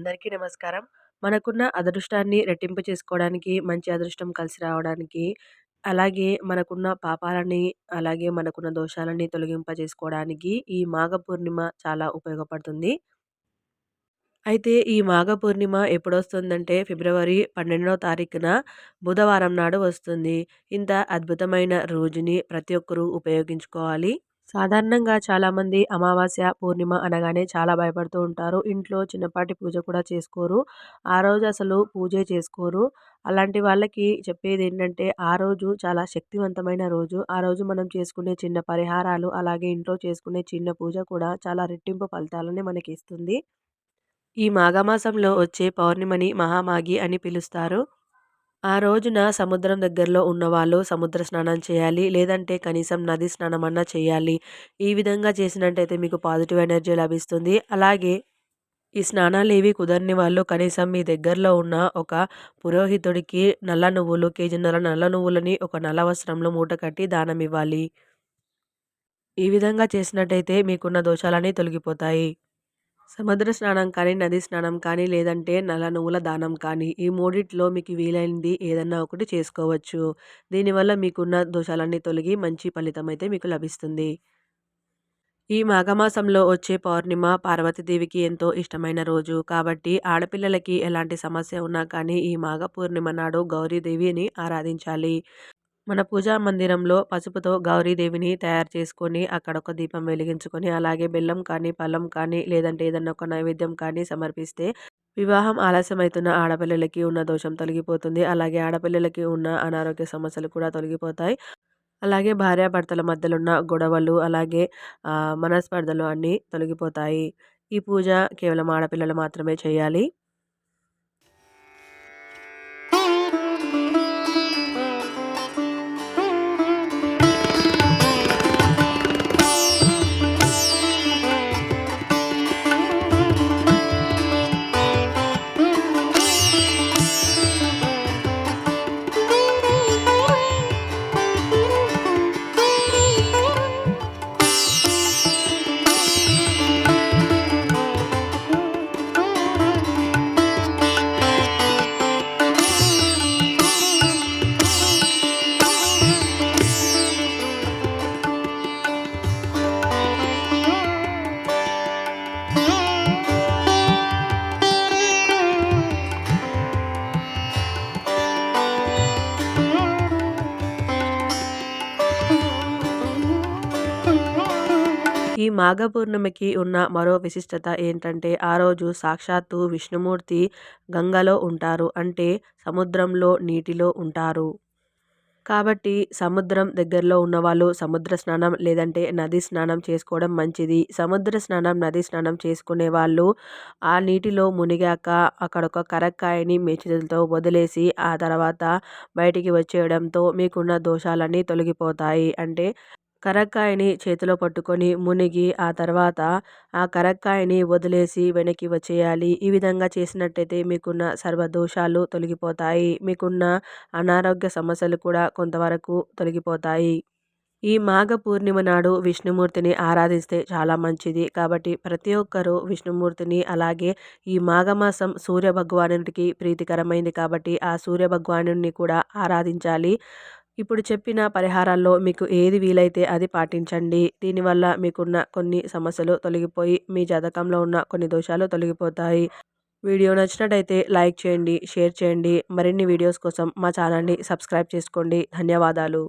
అందరికీ నమస్కారం. మనకున్న అదృష్టాన్ని రెట్టింపు చేసుకోవడానికి, మంచి అదృష్టం కలిసి రావడానికి, అలాగే మనకున్న పాపాలని, అలాగే మనకున్న దోషాలని తొలగింపజేసుకోవడానికి ఈ మాఘ పూర్ణిమ చాలా ఉపయోగపడుతుంది. అయితే ఈ మాఘ పూర్ణిమ ఎప్పుడొస్తుందంటే ఫిబ్రవరి 12వ తారీఖున బుధవారం నాడు వస్తుంది. ఇంత అద్భుతమైన రోజుని ప్రతి ఒక్కరూ ఉపయోగించుకోవాలి. సాధారణంగా చాలామంది అమావాస్య, పూర్ణిమ అనగానే చాలా భయపడుతూ ఉంటారు. ఇంట్లో చిన్నపాటి పూజ కూడా చేసుకోరు. ఆ రోజు అసలు పూజే చేసుకోరు. అలాంటి వాళ్ళకి చెప్పేది ఏంటంటే ఆ రోజు చాలా శక్తివంతమైన రోజు. ఆ రోజు మనం చేసుకునే చిన్న పరిహారాలు, అలాగే ఇంట్లో చేసుకునే చిన్న పూజ కూడా చాలా రెట్టింపు ఫలితాలని మనకి ఇస్తుంది. ఈ మాఘమాసంలో వచ్చే పౌర్ణిమని మహామాఘి అని పిలుస్తారు. ఆ రోజున సముద్రం దగ్గరలో ఉన్నవాళ్ళు సముద్ర స్నానం చేయాలి. లేదంటే కనీసం నది స్నానమన్నా చేయాలి. ఈ విధంగా చేసినట్టయితే మీకు పాజిటివ్ ఎనర్జీ లభిస్తుంది. అలాగే ఈ స్నానాలు ఏవి కుదరని వాళ్ళు కనీసం మీ దగ్గరలో ఉన్న ఒక పురోహితుడికి నల్ల నువ్వులు కేజీన్నర నల్ల నువ్వులని ఒక నల్ల వస్త్రంలో మూట కట్టి దానం ఇవ్వాలి. ఈ విధంగా చేసినట్టయితే మీకున్న దోషాలన్నీ తొలగిపోతాయి. సముద్ర స్నానం కానీ, నది స్నానం కానీ, లేదంటే నల్ల నువ్వుల దానం కానీ ఈ మూడిట్లో మీకు వీలైనది ఏదన్నా ఒకటి చేసుకోవచ్చు. దీనివల్ల మీకున్న దోషాలన్నీ తొలగి మంచి ఫలితం అయితే మీకు లభిస్తుంది. ఈ మాఘమాసంలో వచ్చే పౌర్ణిమ పార్వతీదేవికి ఎంతో ఇష్టమైన రోజు. కాబట్టి ఆడపిల్లలకి ఎలాంటి సమస్య ఉన్నా కానీ ఈ మాఘ పూర్ణిమ నాడు గౌరీదేవిని ఆరాధించాలి. మన పూజా మందిరంలో పసుపుతో గౌరీదేవిని తయారు చేసుకొని అక్కడ ఒక దీపం వెలిగించుకొని అలాగే బెల్లం కానీ, పళ్ళం కానీ లేదంటే ఏదన్నా ఒక నైవేద్యం కానీ సమర్పిస్తే వివాహం ఆలస్యమవుతున్న ఆడపిల్లలకి ఉన్న దోషం తొలగిపోతుంది. అలాగే ఆడపిల్లలకి ఉన్న అనారోగ్య సమస్యలు కూడా తొలగిపోతాయి. అలాగే భార్యాభర్తల మధ్యలో ఉన్న గొడవలు, అలాగే మనస్పర్ధలు అన్నీ తొలగిపోతాయి. ఈ పూజ కేవలం ఆడపిల్లలు మాత్రమే చేయాలి. ఈ మాఘ పూర్ణిమకి ఉన్న మరో విశిష్టత ఏంటంటే ఆ రోజు సాక్షాత్తు విష్ణుమూర్తి గంగలో ఉంటారు. అంటే సముద్రంలో, నీటిలో ఉంటారు. కాబట్టి సముద్రం దగ్గరలో ఉన్నవాళ్ళు సముద్ర స్నానం లేదంటే నది స్నానం చేసుకోవడం మంచిది. సముద్ర స్నానం, నది స్నానం చేసుకునే వాళ్ళు ఆ నీటిలో మునిగాక అక్కడ ఒక కరక్కాయని మీ వదిలేసి ఆ తర్వాత బయటికి వచ్చేయడంతో మీకున్న దోషాలన్నీ తొలగిపోతాయి. అంటే కరక్కాయని చేతిలో పట్టుకొని మునిగి ఆ తర్వాత ఆ కరక్కాయని వదిలేసి వెనక్కి వచ్చేయాలి. ఈ విధంగా చేసినట్టయితే మీకున్న సర్వ దోషాలు తొలగిపోతాయి. మీకున్న అనారోగ్య సమస్యలు కూడా కొంతవరకు తొలగిపోతాయి. ఈ మాఘ పూర్ణిమ నాడు విష్ణుమూర్తిని ఆరాధిస్తే చాలా మంచిది. కాబట్టి ప్రతి ఒక్కరూ విష్ణుమూర్తిని అలాగే ఈ మాఘమాసం సూర్య భగవానుడికి ప్రీతికరమైంది కాబట్టి ఆ సూర్య భగవానుడిని కూడా ఆరాధించాలి. ఇప్పుడు చెప్పిన పరిహారాల్లో మీకు ఏది వీలైతే అది పాటించండి. దీనివల్ల మీకున్న కొన్ని సమస్యలు తొలగిపోయి మీ జాతకంలో ఉన్న కొన్ని దోషాలు తొలగిపోతాయి. వీడియో నచ్చినట్టయితే లైక్ చేయండి, షేర్ చేయండి. మరిన్ని వీడియోస్ కోసం మా ఛానల్‌ని సబ్స్క్రైబ్ చేసుకోండి. ధన్యవాదాలు.